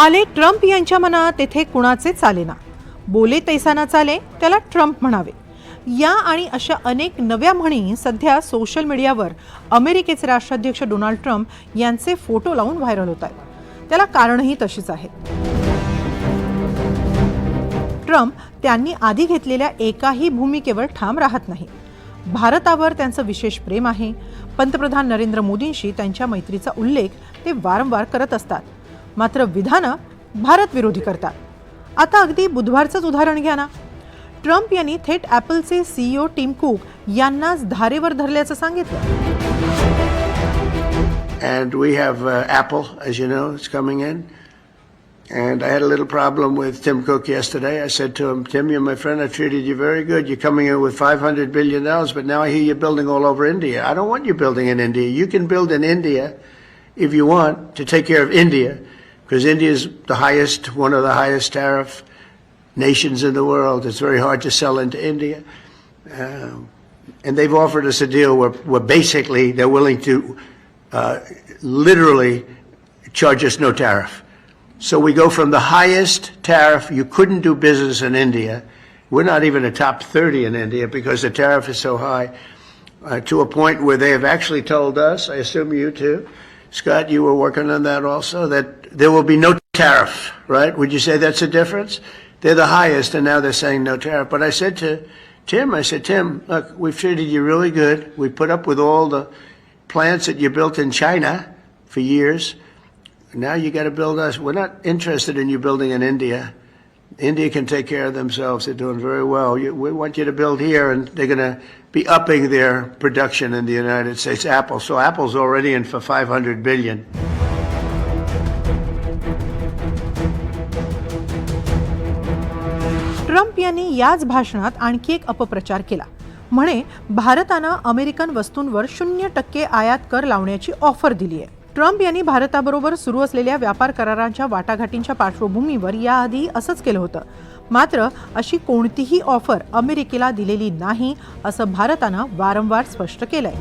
आले ट्रम्प यांच्या मनात तेथे कुणाचे चालेना बोले तैसाना चाले त्याला ट्रम्प म्हणावे. या आणि अशा अनेक नव्या म्हणी सध्या सोशल मीडियावर अमेरिकेचे राष्ट्राध्यक्ष डोनाल्ड ट्रम्प यांचे फोटो लावून व्हायरल होत आहेत. त्याला कारणही तशीच आहेत. ट्रम्प त्यांनी आधी घेतलेल्या एकाही भूमिकेवर ठाम राहत नाही. भारतावर त्यांचं विशेष प्रेम आहे. पंतप्रधान नरेंद्र मोदींशी त्यांच्या मैत्रीचा उल्लेख ते वारंवार करत असतात. मात्र विधानं भारतविरोधी करतात आता अगदी बुधवारचंच उदाहरण घ्या ना ट्रम्प यांनी थेट ॲपलचे सीईओ टीम कुक यांनाच धारेवर धरल्याचं सांगितलं And we have uh, Apple, as you know, it's coming in. And I had a little problem with Tim Cook yesterday. I said to him, Tim, you're my friend. I treated you very good. You're coming in with $500 billion, but now I hear you're building all over India. I don't want you building in India. You can build in India if you want to take care of India, because India is the highest, one of the highest tariff nations in the world. It's very hard to sell into India. Um, and they've offered us a deal where, where basically they're willing to uh, literally charge us no tariff. So we go from the highest tariff, you couldn't do business in India. We're not even a top 30 in India because the tariff is so high, uh, to a point where they have actually told us, I assume you too, Scott, you were working on that also, that there will be no tariff, right? Would you say that's a difference? They're the highest, and now they're saying no tariff. But I said to Tim, I said, Tim, look, we've treated you really good. We put up with all the plants that you built in China for years. Now you got to build us. We're not interested in you building in India. India can take care of themselves. They're doing very well. You, we want you to build here, and they're going to be upping their production in the United States. Apple. So Apple's already in for 500 billion. Trump यांनी याच भाषणात आणखी एक अपप्रचार केला. म्हणे भारतानं American वस्तूंवर शून्य टक्के आयात कर लावण्याची ऑफर दिली आहे. ट्रम्प यांनी भारताबरोबर सुरू असलेल्या व्यापार करारांच्या वाटाघाटींच्या पार्श्वभूमीवर याआधी असंच केलं होतं. मात्र अशी कोणतीही ऑफर अमेरिकेला दिलेली नाही असं भारतानं वारंवार स्पष्ट केलंय.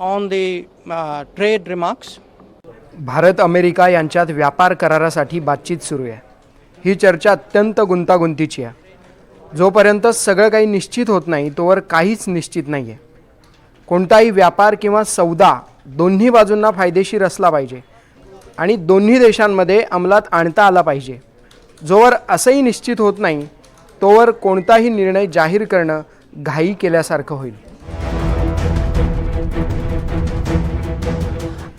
On the trade remarks Bharat America यांच्यात व्यापार करारासाठी बातचीत सुरू आहे. ही चर्चा अत्यंत गुंतागुंतीची आहे. जोपर्यंत सगळं काही निश्चित होत नाही तोवर काहीच निश्चित नाही आहे कोणताही व्यापार किंवा सौदा दोन्ही बाजूंना फायदेशीर असला पाहिजे आणि दोन्ही देशांमध्ये अंमलात आणता आला पाहिजे. जोवर असंही निश्चित होत नाही तोवर कोणताही निर्णय जाहीर करणं घाई केल्यासारखं होईल.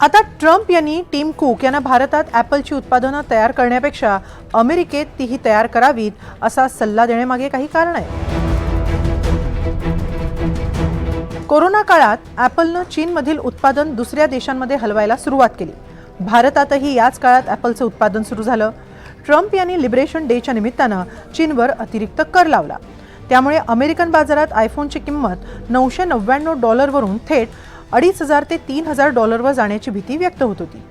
आता ट्रम्प यांनी टीम कुक यांना भारतात ॲपलची उत्पादनं तयार करण्यापेक्षा अमेरिकेत तीही तयार करावीत असा सल्ला देण्यामागे काही कारण आहे कोरोना काळात ॲपलनं चीनमधील उत्पादन दुसऱ्या देशांमध्ये हलवायला सुरुवात केली. भारतातही याच काळात ॲपलचं उत्पादन सुरू झालं. ट्रम्प यांनी लिबरेशन डेच्या निमित्तानं चीनवर अतिरिक्त कर लावला. त्यामुळे अमेरिकन बाजारात आयफोनची किंमत नऊशे नव्याण्णव डॉलरवरून थेट अडीच हजार ते तीन हजार डॉलरवर जाण्याची भीती व्यक्त होत होती.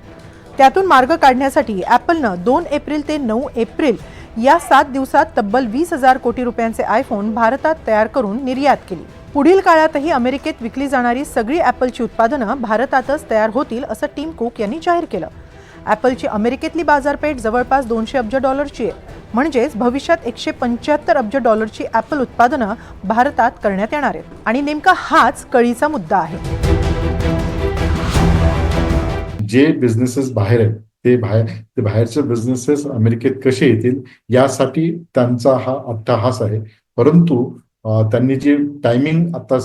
त्यातून मार्ग काढण्यासाठी ॲपलनं दोन एप्रिल ते नऊ एप्रिल या सात दिवसात तब्बल वीस हजार कोटी रुपयांचे आयफोन भारतात तयार करून निर्यात केली. पुढील काळातही अमेरिकेत विकली जाणारी सगळी ॲपलची उत्पादनं भारतातच तयार होतील असं टीम कुक यांनी जाहीर केलं. ॲपलची अमेरिकेतली बाजारपेठ जवळपास दोनशे अब्ज डॉलरची आहे. म्हणजेच भविष्यात एकशे पंच्याहत्तर अब्ज डॉलरची ॲपल उत्पादनं भारतात करण्यात येणार आहेत. आणि नेमका हाच कळीचा मुद्दा आहे. जे बिझनेसेस बाहेर आहेत ते बाहेर ते बाहेरचे बिझनेसेस अमेरिकेत कसे येतील यासाठी त्यांचा हा अट्टहास आहे. परंतु त्यांनी जे टायमिंग आता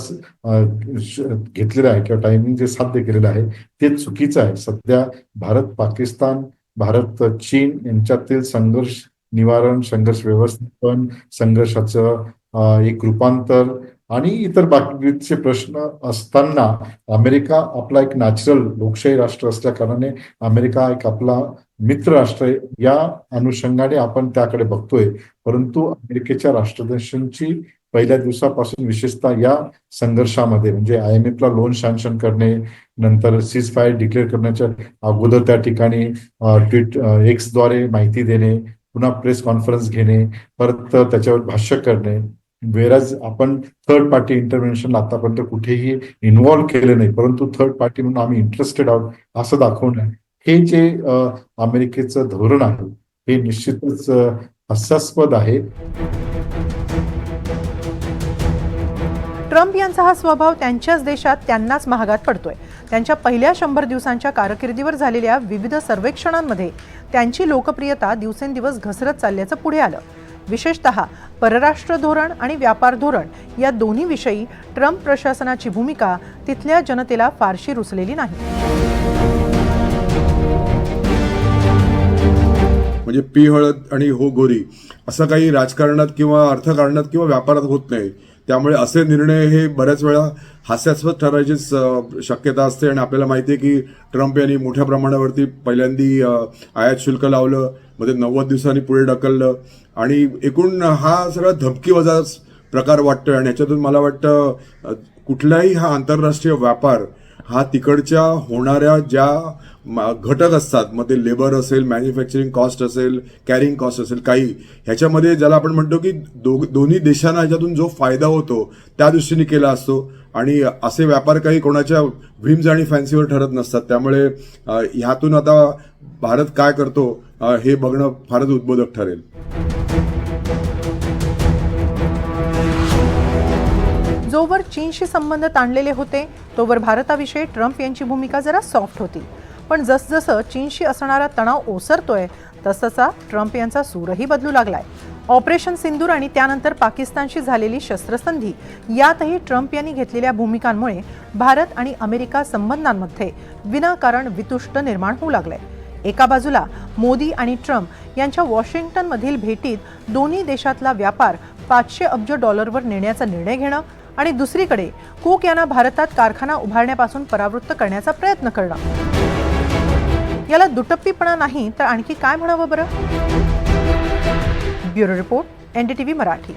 घेतलेलं आहे किंवा टायमिंग जे साध्य केलेलं आहे ते चुकीचं आहे. सध्या भारत पाकिस्तान भारत चीन यांच्यातील संघर्ष निवारण संघर्ष व्यवस्थापन संघर्षाचं एक रूपांतर आणि इतर बाकीचे प्रश्न असताना अमेरिका आपला एक नॅचरल लोकशाही राष्ट्र असल्या कारणाने अमेरिका एक आपला मित्र राष्ट्र आहे. या अनुषंगाने आपण त्याकडे बघतोय. परंतु अमेरिकेच्या राष्ट्राध्यक्षांची पहिल्या दिवसापासून विशेषतः या संघर्षामध्ये म्हणजे आय एम एफला लोन सँक्शन करणे नंतर सीज फायर डिक्लेअर करण्याच्या अगोदर त्या ठिकाणी ट्विट एक्सद्वारे माहिती देणे पुन्हा प्रेस कॉन्फरन्स घेणे परत त्याच्यावर भाष्य करणे वेराज आपण थर्ड पार्टी इंटरव्हेन्शन आतापर्यंत कुठेही इन्व्हॉल्व्ह केले नाही परंतु थर्ड पार्टी म्हणून आम्ही इंटरेस्टेड आहोत असं दाखवणं हे जे अमेरिकेचं धोरण आहे हे निश्चितच हास्यास्पद आहे. ट्रम्प यांचा हा स्वभाव त्यांच्याच देशात त्यांनाच महागात पडतोय. त्यांच्या पहिल्या शंभर दिवसांच्या कारकिर्दीवर झालेल्या विविध सर्वेक्षणांमध्ये त्यांची लोकप्रियता दिवसेंदिवस घसरत चालल्याचं पुढे आलं. विशेषतः परराष्ट्र धोरण आणि व्यापार धोरण या दोन्ही विषयी ट्रम्प प्रशासनाची भूमिका तिथल्या जनतेला फारशी रुचलेली नाही. म्हणजे पी हळद आणि हो गोरी असं काही राजकारणात किंवा अर्थकारणात किंवा व्यापारात होत नाही. त्यामुळे असे निर्णय हे बऱ्याच वेळा हास्यास्पद ठरायचीच शक्यता असते आणि आपल्याला माहिती आहे की ट्रम्प यांनी मोठ्या प्रमाणावरती पहिल्यांदी आयात शुल्क लावलं मध्ये नव्वद दिवसांनी पुढे ढकललं. आणि एकूण हा सगळा धमकीवजा प्रकार वाटतोय आणि याच्यातून मला वाटतं कुठलाही हा आंतरराष्ट्रीय व्यापार हा तिकडच्या होणाऱ्या ज्या घटक असतात मग ते लेबर असेल मॅन्युफॅक्चरिंग कॉस्ट असेल कॅरिंग कॉस्ट असेल काही ह्याच्यामध्ये ज्याला आपण म्हणतो की दो दोन्ही देशांना ह्याच्यातून जो फायदा होतो त्या दृष्टीने केला असतो. आणि असे व्यापार काही कोणाच्या व्हिम्स आणि फॅन्सीवर ठरत नसतात. त्यामुळे ह्यातून आता भारत काय करतो हे बघणं फारच उद्बोधक ठरेल. जोवर चीनशी संबंध ताणलेले होते तोवर भारताविषयी ट्रम्प यांची भूमिका जरा सॉफ्ट होती. पण जसजसं चीनशी असणारा तणाव ओसरतोय तसतसा ट्रम्प यांचा सूरही बदलू लागलाय. ऑपरेशन सिंदूर आणि त्यानंतर पाकिस्तानशी झालेली शस्त्रसंधी यातही ट्रम्प यांनी घेतलेल्या भूमिकांमुळे भारत आणि अमेरिका संबंधांमध्ये विनाकारण वितुष्ट निर्माण होऊ लागलंय. एका बाजूला मोदी आणि ट्रम्प यांच्या वॉशिंग्टनमधील भेटीत दोन्ही देशातला व्यापार पाचशे अब्ज डॉलरवर नेण्याचा निर्णय घेणं आणि दुसरीकडे कुक यांना भारतात कारखाना उभारण्यापासून परावृत्त करण्याचा प्रयत्न करणं याला दुटप्पीपणा नाही तर आणखी काय म्हणावं बरं? Bureau report NDTV Marathi.